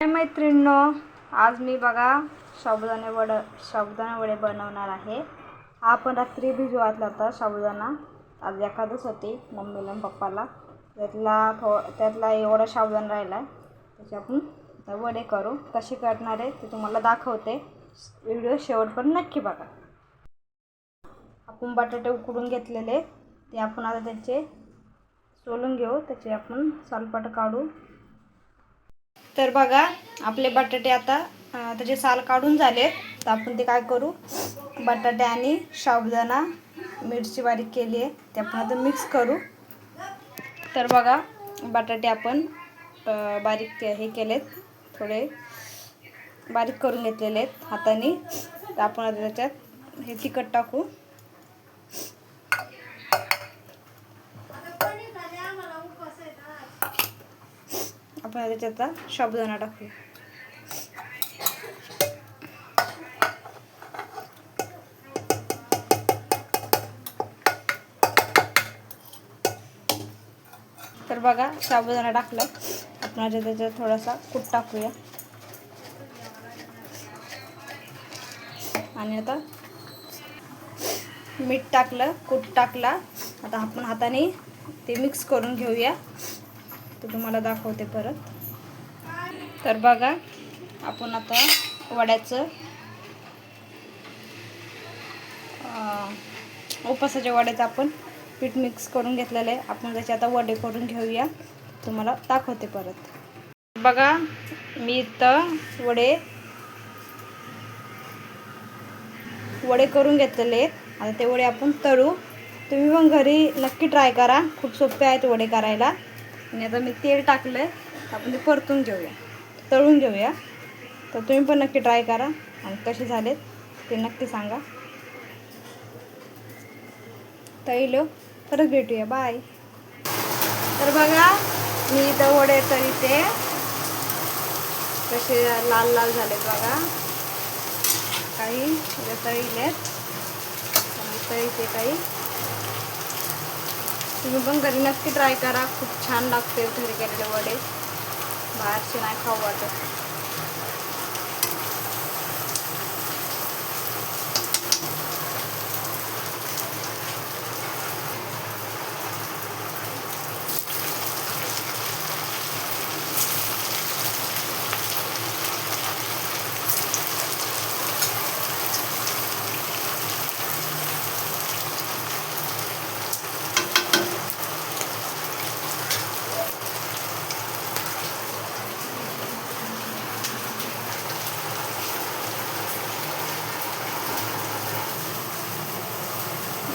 हाय मैत्रिणींनो आज मी बघा साबुदाणे वड साबुदाणा वडे बनवणार आहे. हा आपण रात्री भिजू घातला होता साबुदाणा. आज एखादच होती मम्मीला आणि पप्पाला. त्यातला थो त्यातला एवढा साबुदाणा राहिला आहे त्याचे आपण वडे करू. कसे करणार आहे ते तुम्हाला दाखवते. व्हिडिओ शेवटपर्यंत नक्की बघा. आपण बटाटे उकडून घेतलेले. ते आपण आता त्याचे सोलून घेऊ. त्याचे आपण सालपाट काढू. तर बघा आपले बटाटे आता त्याचे साल काढून झाले तर आपण ते काय करू? बटाटे आणि साबुदाणा मिरची बारीक केली आहे ते आपण आता मिक्स करू. तर बघा बटाटे आपण बारीक हे केलेत थोडे बारीक करून घेतलेले आहेत हाताने. तर आपण आता त्याच्यात हे तिखट टाकू. आपण आता त्याच्यात आता साबुदाणा टाकूया. तर बघा साबुदाणा टाकला. आपण आता त्याच्यात थोडासा कूट टाकूया. आणि आता मीठ टाकलं कूट टाकला. आता आपण हाताने ते मिक्स करून घेऊया. तर तुम्हाला दाखवते परत. तर बघा आपण आता वड्याचं अं, उपासाच्या वड्याचं आपण पीठ मिक्स करून घेतलेलं आहे. आपण त्याचे आता वडे करून घेऊया. तुम्हाला दाखवते परत. बघा मी इथं वडे वडे करून घेतलेले आहेत. आता ते वडे आपण तळू. तुम्ही पण घरी नक्की ट्राय करा. खूप सोपे आहेत वडे करायला. आणि आता मी तेल टाकलं आहे आपण ते परतून घेऊया. तळून घेऊया. तर तुम्ही पण नक्की ट्राय करा. आणि कसे झालेत ते नक्की सांगा. तळलो. परत भेटूया. बाय तर बघा मी इथं वडे तळीते. कसे लाल लाल झालेत बघा. काही इथं तळीलेत. आणि तळीते काही. तुम्ही पण घरी नक्की ट्राय करा. खूप छान लागते घरी केलेले वडे. बाहेरचे नाही खाऊ वाटत.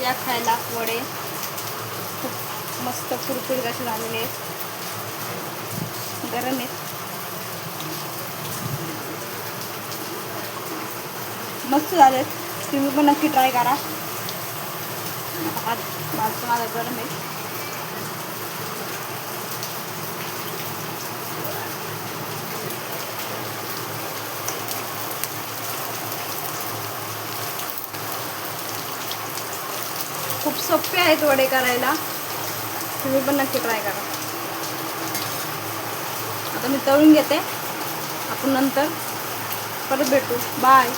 या खायला वडे. खूप मस्त कुरकुरीत असे झालेले आहेत. गरम आहेत. मस्त झालेत तुम्ही पण नक्की ट्राय करा. हात माझं माझा गरम आहे. खूप सोपे आहेत वडे करायला. तुम्ही पण नक्की ट्राय करा. आता मी तळून घेते. आपण नंतर परत भेटू. बाय